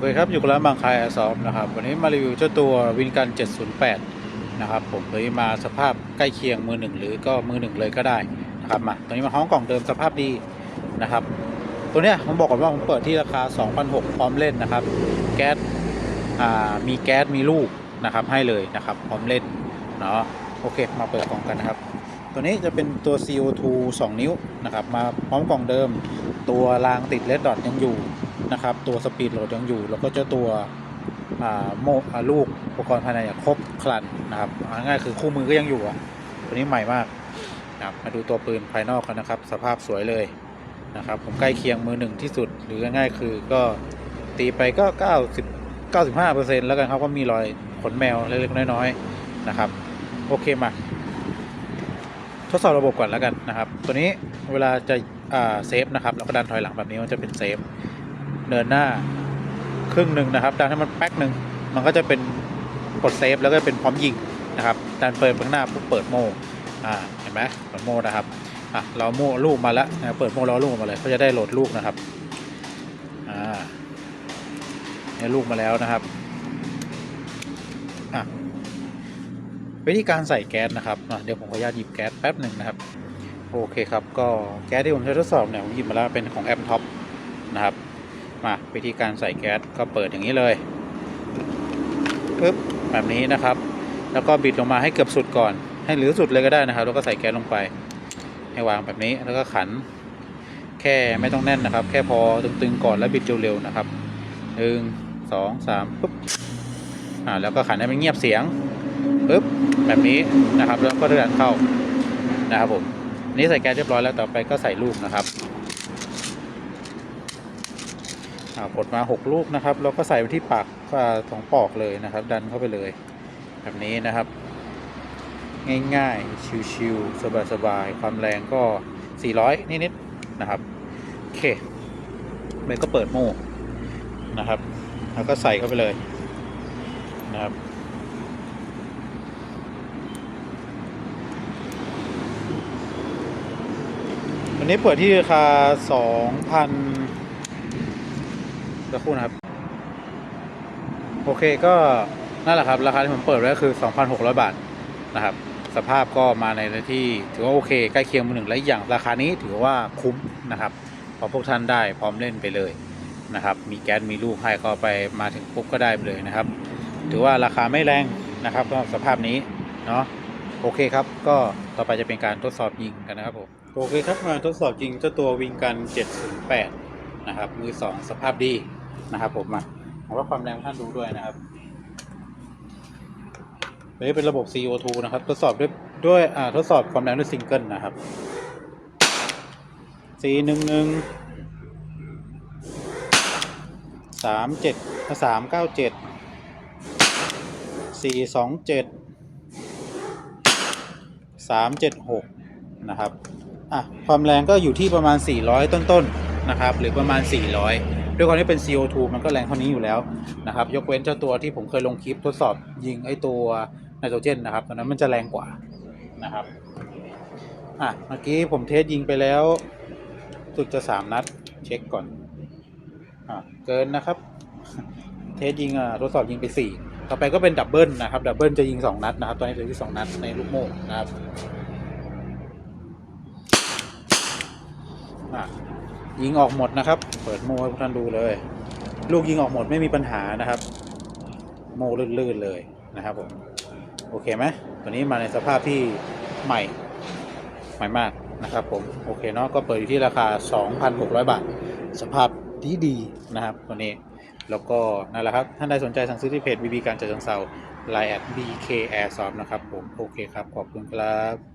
เคครับอยู่กับร้านบางคายแอร์ซอฟนะครับวันนี้มารีวิวเจ้าตัววินกัน 708 นะครับผมเลยมาสภาพใกล้เคียงมือหนึ่งหรือก็มือหนึ่งเลยก็ได้นะครับมาตัวนี้มาห้องกล่องเดิมสภาพดีนะครับ ตัวเนี้ยผมบอกก่อนว่าผมเปิดที่ราคา2,600พร้อมเล่นนะครับ แก๊สอ่ามีแก๊สมีลูกนะครับให้เลยนะครับพร้อมเล่นเนาะโอเคมาเปิดกล่องกันนะครับ ตัวนี้จะเป็นตัว CO2 2 นิ้วนะครับมาพร้อมกล่องเดิม ตัวรางติดเลดดอทยังอยู่ นะครับ ตัวสปีดโหลดยังอยู่ แล้วก็เจ้าตัวโม่ลูกอุปกรณ์ภายในครบครันนะครับง่ายคือคู่มือก็ยังอยู่อะตัวนี้ใหม่มากนะครับมาดูตัวปืนภายนอกกันนะครับ สภาพสวยเลยนะครับ ผมใกล้เคียงมือหนึ่งที่สุด หรือง่ายคือก็ตีไปก็ 90 95%แล้วกันครับว่ามีรอยขนแมวเล็กๆน้อยๆนะครับ โอเคมา ทดสอบระบบก่อนแล้วกันนะครับ ตัวนี้เวลาจะเซฟนะครับแล้วก็ดันถอยหลังแบบนี้มันจะเป็นเซฟ เดินหน้าครึ่งหนึ่งนะครับดันให้มันแป๊กหนึ่งมันก็จะเป็นกดเซฟแล้วก็เป็นพร้อมยิงนะครับดันเปิดข้างหน้าปุ๊บเปิดโม่อ่าเห็นไหมเปิดโม่นะครับอะเราโม่ลูกมาแล้วนะเปิดโม่ล้อลูกออกมาเลยก็จะได้โหลดลูกนะครับอ่าเนี่ยลูกมาแล้วนะครับอะวิธีการใส่แก๊สนะครับอะเดี๋ยวผมขออนุญาตหยิบแก๊สแป๊บหนึ่งนะครับโอเคครับก็แก๊สที่ผมใช้ทดสอบเนี่ยผมหยิบมาแล้วเป็นของแอมท็อปนะครับ มาวิธีการใส่แก๊สก็เปิดอย่างนี้เลยปึ๊บแบบนี้นะครับ แล้วก็บิดลงมาให้เกือบสุดก่อน ให้เหลือสุดเลยก็ได้นะครับ แล้วก็ใส่แก๊สลงไป ให้วางแบบนี้แล้วก็ขัน แค่ไม่ต้องแน่นนะครับ แค่พอตึงๆก่อนแล้วบิดเร็วๆนะครับหนึ่งสองสามปุ๊บอ่าแล้วก็ขันให้มันเงียบเสียงปึ๊บแบบนี้นะครับ แล้วก็ดันเข้านะครับผมนนี้ใส่แก๊สเรียบร้อยแล้วต่อไปก็ใส่ลูกนะครับ อ่ากดมา6ลูกนะครับแล้วก็ใส่ไปที่ปากอ่าสองปอกเลยนะครับ ดันเข้าไปเลย แบบนี้นะครับ ง่ายๆ ชิวๆสบายๆความแรงก็ 400 นิดๆนะครับโอเคเบรกก็เปิดโม่นะครับ แล้วก็ใส่เข้าไปเลยนะครับวันนี้เปิดที่ราคา2,000 สักครู่นะครับ โอเคก็นั่นแหละครับ ราคาที่ผมเปิดไว้ก็คือ 2,600 บาทนะครับ สภาพก็มาในที่ถือว่าโอเคใกล้เคียงมือหนึ่งและอีกอย่างราคานี้ถือว่าคุ้มนะครับพอพวกท่านได้พร้อมเล่นไปเลยนะครับ มีแก๊สมีลูกให้ก็ไปมาถึงปุ๊บก็ได้ไปเลยนะครับ ถือว่าราคาไม่แรงนะครับสำหรับสภาพนี้เนาะโอเคครับ ก็ต่อไปจะเป็นการทดสอบยิงกันนะครับผมโอเคครับมาทดสอบยิงเจ้าตัววิงกัน 708 นะครับ มือ 2 สภาพดี นะครับผมมาผมว่าความแรงท่านดูด้วยนะครับตัวนี้เป็นระบบ CO2 นะครับ ทดสอบด้วยด้วยอ่าทดสอบความแรงด้วยซิงเกิลนะครับ411 37 397สี่สองเจ็ดสามเจ็ดหกนะครับอะความแรงก็อยู่ที่ประมาณ 400 ต้นๆนะครับ หรือประมาณ 400 ด้วยความที่เป็น CO2 มันก็แรงเท่านี้อยู่แล้วนะครับ ยกเว้นเจ้าตัวที่ผมเคยลงคลิปทดสอบยิงไอตัวไนโตรเจนนะครับตอนนั้นมันจะแรงกว่านะครับอะเมื่อกี้ผมเทสยิงไปแล้วสุดจะ3นัด เช็คก่อนอะเกินนะครับ เทสยิงอะทดสอบยิงไป4ต่อไปก็เป็นดับเบิลนะครับดับเบิลจะยิง2นัดนะครับตอนนี้เหลือที่2นัดในลูกโม่นะครับอะ ยิงออกหมดนะครับ เปิดโม่ให้พวกท่านดูเลย ลูกยิงออกหมดไม่มีปัญหานะครับ โม่ลื่นๆเลยนะครับผมโอเคไหมตัวนี้มาในสภาพที่ใหม่ใหม่มากนะครับผมโอเคเนาะก็เปิดอยู่ที่ราคา 2,600 บาท สภาพดีดีๆนะครับตัวนี้แล้วก็นั่นแหละครับ ท่านใดสนใจสั่งซื้อที่เพจ BB การจัดจังเซาไลน์แอด BK Airsoft นะครับผม โอเคครับ ขอบคุณครับ